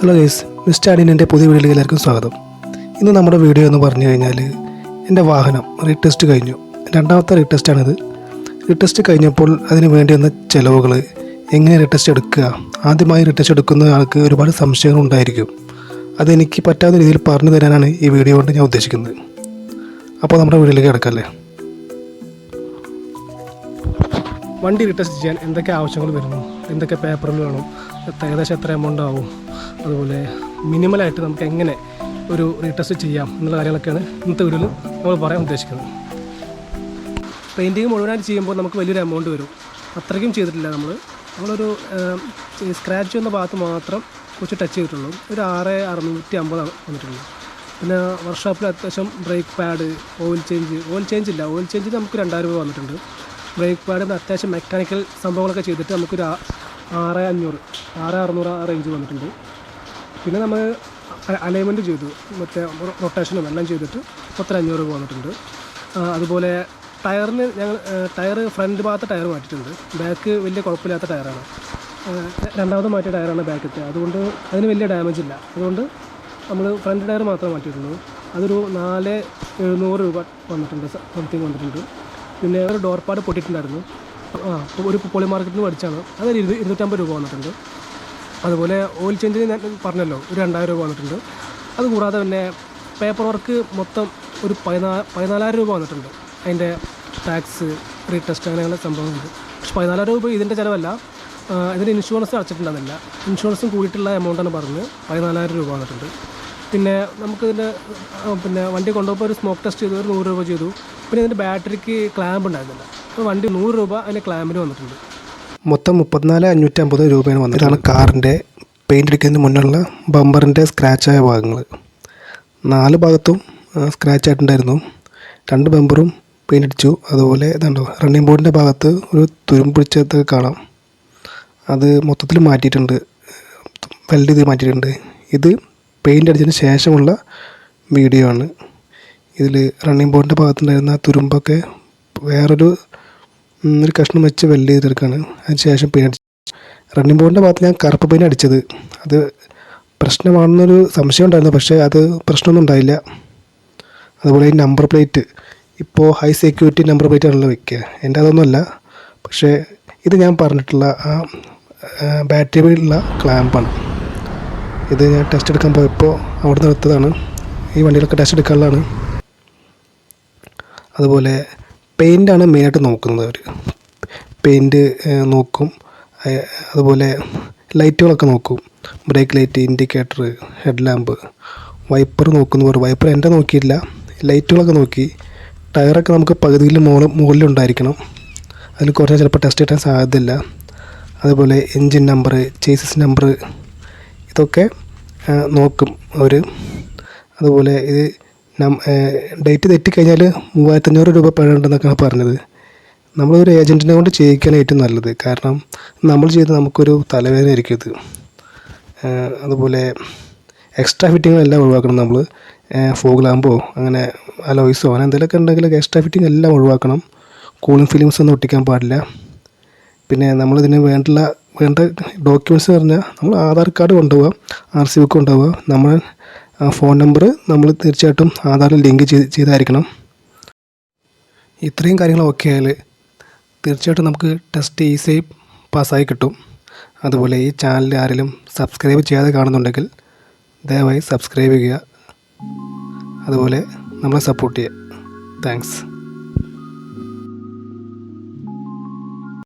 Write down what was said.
Hello guys mister അഡിന്റെ പുതിയ വീഡിയോയിലേക്ക് എല്ലാവർക്കും സ്വാഗതം. ഇന്ന് നമ്മുടെ വീഡിയോ എന്ന് പറഞ്ഞു കഴിഞ്ഞാൽ എന്റെ വാഹനം റീടെസ്റ്റ് കഴിഞ്ഞു. രണ്ടാമത്തെ റീടെസ്റ്റാണിത് റീടെസ്റ്റ് കഴിഞ്ഞപ്പോൾ അതിന് വേണ്ടി വന്ന ചിലവുകൾ എങ്ങനെ റീടെസ്റ്റ് എടുക്കുക ആദ്യമായി റീടെസ്റ്റ് എടുക്കുന്ന ആൾക്ക് ഒരുപാട് സംശയങ്ങൾ ഉണ്ടായിരിക്കും. അതെനിക്ക് പറ്റാത്ത രീതിയിൽ പറഞ്ഞു തരാനാണ് ഈ വീഡിയോ കൊണ്ട് ഞാൻ ഉദ്ദേശിക്കുന്നത്. അപ്പോൾ നമ്മുടെ വീഡിയോയിലേക്ക് കിടക്കല്ലേ വണ്ടി റിട്ടസ്റ്റ് ചെയ്യാൻ എന്തൊക്കെ ആവശ്യങ്ങൾ വരുന്നു? എന്തൊക്കെ പേപ്പറുകൾ വേണം? ഏകദേശം എത്ര എമൗണ്ട് ആവും? അതുപോലെ മിനിമലായിട്ട് നമുക്ക് എങ്ങനെ ഒരു റീടെസ്റ്റ് ചെയ്യാം എന്നുള്ള കാര്യങ്ങളൊക്കെയാണ് ഇന്നത്തെ വീഡിയോയിൽ നമ്മൾ പറയാൻ ഉദ്ദേശിക്കുന്നത്. പെയിന്റിങ് മുഴുവനായിട്ട് ചെയ്യുമ്പോൾ നമുക്ക് വലിയൊരു എമൗണ്ട് വരും. അത്രയ്ക്കും ചെയ്തിട്ടില്ല നമ്മൾ നമ്മളൊരു സ്ക്രാച്ച് ചെയ്യുന്ന ഭാഗത്ത് മാത്രം കുറച്ച് ടച്ച് ചെയ്തിട്ടുള്ളൂ. ഒരു ആറ് അറുന്നൂറ്റി അമ്പതാണ് വന്നിട്ടുള്ളൂ പിന്നെ വർക്ക്ഷോപ്പിൽ അത്യാവശ്യം brake pad oil change oil change ഇല്ല. ഓയിൽ ചേഞ്ച് നമുക്ക് രണ്ടായിരം രൂപ വന്നിട്ടുണ്ട്. ബ്രേക്ക് പാഡ് അത്യാവശ്യം മെക്കാനിക്കൽ സംഭവങ്ങളൊക്കെ ചെയ്തിട്ട് നമുക്കൊരു ആറ് അഞ്ഞൂറ് ആറ് അറുന്നൂറ് ആ റേഞ്ച് വന്നിട്ടുണ്ട്. പിന്നെ നമ്മൾ അലൈൻമെന്റ് ചെയ്തു. മറ്റേ റൊട്ടേഷനും എല്ലാം ചെയ്തിട്ട് പത്തര അഞ്ഞൂറ് വന്നിട്ടുണ്ട്. അതുപോലെ ടയറിന് ഞങ്ങൾ ടയർ ഫ്രണ്ട് ഭാഗത്തെ ടയർ മാറ്റിയിട്ടുണ്ട്. ബാക്ക് വലിയ കുഴപ്പമില്ലാത്ത ടയറാണ്. രണ്ടാമത് മാറ്റിയ ടയറാണ് ബാക്കത്തെ അതുകൊണ്ട് അതിന് വലിയ ഡാമേജ് ഇല്ല. അതുകൊണ്ട് നമ്മൾ ഫ്രണ്ട് ടയർ മാത്രമേ മാറ്റിയിട്ടുള്ളൂ. അതൊരു നാല് എഴുന്നൂറ് രൂപ വന്നിട്ടുണ്ട് സംതിങ് വന്നിട്ടുണ്ട്. പിന്നെ ഒരു ഡോർപാട് പൊട്ടിയിട്ടുണ്ടായിരുന്നു. ആ ഒരു പോളി മാർക്കറ്റിൽ നിന്ന് മേടിച്ചാണ് അതൊരു ഇരുന്നൂ ഇരുന്നൂറ്റമ്പത് രൂപ വന്നിട്ടുണ്ട്. അതുപോലെ ഓയിൽ ചേഞ്ചിന് ഞാൻ പറഞ്ഞല്ലോ ഒരു രണ്ടായിരം രൂപ വന്നിട്ടുണ്ട്. അതുകൂടാതെ തന്നെ പേപ്പർ വർക്ക് മൊത്തം ഒരു പതിനാ പതിനാലായിരം രൂപ വന്നിട്ടുണ്ട്. അതിന്റെ ടാക്സ് റീടെസ്റ്റ് അങ്ങനെയുള്ള സംഭവങ്ങളുണ്ട്. പക്ഷെ പതിനാലായിരം രൂപ ഇതിന്റെ ചിലവല്ല. ഇതിന്റെ ഇൻഷുറൻസ് അടച്ചിട്ടുണ്ടെന്നില്ല ഇൻഷുറൻസും കൂടിയിട്ടുള്ള എമൗണ്ടാണ് പറഞ്ഞ് പതിനാലായിരം രൂപ വന്നിട്ടുണ്ട്. പിന്നെ നമുക്കിതിന്റെ പിന്നെ വണ്ടി കൊണ്ടുപോകുമ്പോൾ ഒരു സ്മോക്ക് ടെസ്റ്റ് ചെയ്തു ഒരു നൂറ് രൂപ ചെയ്തു. പിന്നെ ഇതിന്റെ ബാറ്ററിക്ക് ക്ലാമ്പ് ഉണ്ടായിരുന്നില്ല. അപ്പോൾ വണ്ടി നൂറ് രൂപ അതിന്റെ ക്ലാമ്പിന് വന്നിട്ടുണ്ട്. മൊത്തം മുപ്പത്തിനാല് അഞ്ഞൂറ്റമ്പത് രൂപയാണ് വന്നത് ഇതാണ് കാറിന്റെ പെയിന്റ് അടിക്കുന്നതിന് മുന്നുള്ള ബമ്പറിന്റെ സ്ക്രാച്ചായ ഭാഗങ്ങൾ നാല് ഭാഗത്തും സ്ക്രാച്ച് ആയിട്ടുണ്ടായിരുന്നു. രണ്ട് ബമ്പറും പെയിന്റ് അടിച്ചു. അതുപോലെ ഇതുണ്ടോ റണ്ണിംഗ് ബോർഡിന്റെ ഭാഗത്ത് ഒരു തുരുമ്പ് പിടിച്ചതൊക്കെ കാണാം. അത് മൊത്തത്തിൽ മാറ്റിയിട്ടുണ്ട്. വെൽഡ് ചെയ്ത് മാറ്റിയിട്ടുണ്ട്. ഇത് പെയിന്റ് അടിച്ചതിന് ശേഷമുള്ള വീഡിയോ ആണ്. ഇതിൽ റണ്ണിങ് ബോർഡിന്റെ ഭാഗത്തുണ്ടായിരുന്ന ആ തുരുമ്പൊക്കെ വേറൊരു ഒരു കഷ്ണം വെച്ച് വെൽഡ് ചെയ്തെടുക്കുകയാണ് അതിന് ശേഷം പെയിന്റ് അടിച്ചു. റണ്ണിങ് ബോർഡിന്റെ ഭാഗത്ത് ഞാൻ കറുപ്പ് പെയിന്റ് അടിച്ചത്. അത് പ്രശ്നമാണെന്നൊരു സംശയം ഉണ്ടായിരുന്നു. പക്ഷേ അത് പ്രശ്നമൊന്നും ഉണ്ടായില്ല. അതുപോലെ ഈ നമ്പർ പ്ലേറ്റ് ഇപ്പോൾ ഹൈ സെക്യൂരിറ്റി നമ്പർ പ്ലേറ്റ് ആണല്ലോ വയ്ക്കുക എന്റെ അതൊന്നുമല്ല പക്ഷേ ഇത് ഞാൻ പറഞ്ഞിട്ടുള്ള ആ ബാറ്ററി ഉള്ള ക്ലാമ്പാണ് ഇത് ഞാൻ ടെസ്റ്റ് എടുക്കാൻ പോയപ്പോൾ അവിടെ നിന്ന് എടുത്തതാണ്. ഈ വണ്ടിയിലൊക്കെ ടെസ്റ്റ് എടുക്കാനുള്ളതാണ്. അതുപോലെ പെയിന്റാണ് മെയിനായിട്ട് നോക്കുന്നത് അവർ പെയിന്റ് നോക്കും. അതുപോലെ ലൈറ്റുകളൊക്കെ നോക്കും. Brake light indicator head lamp wiper നോക്കുന്നു. പറയും വൈപ്പർ എന്റെ നോക്കിയില്ല ലൈറ്റുകളൊക്കെ നോക്കി. ടയറൊക്കെ നമുക്ക് പകുതിയിൽ മുകളിൽ മുകളിലുണ്ടായിരിക്കണം. അതിൽ കുറച്ച് ചിലപ്പോൾ ടെസ്റ്റ് കിട്ടാൻ സാധ്യതയില്ല. അതുപോലെ എൻജിൻ നമ്പർ ചേസിസ് നമ്പർ ഇതൊക്കെ നോക്കും. അവർ അതുപോലെ ഇത് ഡേറ്റ് തെറ്റിക്കഴിഞ്ഞാൽ മൂവായിരത്തഞ്ഞൂറ് രൂപ പിഴ പറഞ്ഞത്. നമ്മളൊരു ഏജന്റിനെ കൊണ്ട് ചെയ്യിക്കാനാണ് ഏറ്റവും നല്ലത്. കാരണം നമ്മൾ ചെയ്ത് നമുക്കൊരു തലവേദന ആയിരിക്കും ഇത്. അതുപോലെ എക്സ്ട്രാ ഫിറ്റിങ്ങെല്ലാം ഒഴിവാക്കണം നമ്മൾ ഫോഗ് ലാമ്പോ അങ്ങനെ അലോയ്സോ അങ്ങനെ എന്തെങ്കിലുമൊക്കെ ഉണ്ടെങ്കിൽ എക്സ്ട്രാ ഫിറ്റിംഗ് എല്ലാം ഒഴിവാക്കണം. കൂളിംഗ് ഫിലിംസ് ഒന്നും ഒട്ടിക്കാൻ പാടില്ല. പിന്നെ നമ്മളിതിന് വേണ്ടുള്ള വേണ്ട ഡോക്യുമെന്റ്സ് പറഞ്ഞാൽ നമ്മൾ ആധാർ കാർഡ് കൊണ്ടുപോകാം ആർ സി ബുക്ക് കൊണ്ടുപോകാം നമ്മൾ ഫോൺ നമ്പർ നമ്മൾ തീർച്ചയായിട്ടും ആധാറിൽ ലിങ്ക് ചെയ്ത് ചെയ്തായിരിക്കണം. ഇത്രയും കാര്യങ്ങൾ ഓക്കെ ആയാൽ തീർച്ചയായിട്ടും നമുക്ക് ടെസ്റ്റ് ഈസിയായി പാസ്സായി കിട്ടും. അതുപോലെ ഈ ചാനൽ ആരെങ്കിലും സബ്സ്ക്രൈബ് ചെയ്യാതെ കാണുന്നുണ്ടെങ്കിൽ ദയവായി സബ്സ്ക്രൈബ് ചെയ്യുക. അതുപോലെ നമ്മളെ സപ്പോർട്ട് ചെയ്യുക. താങ്ക്സ്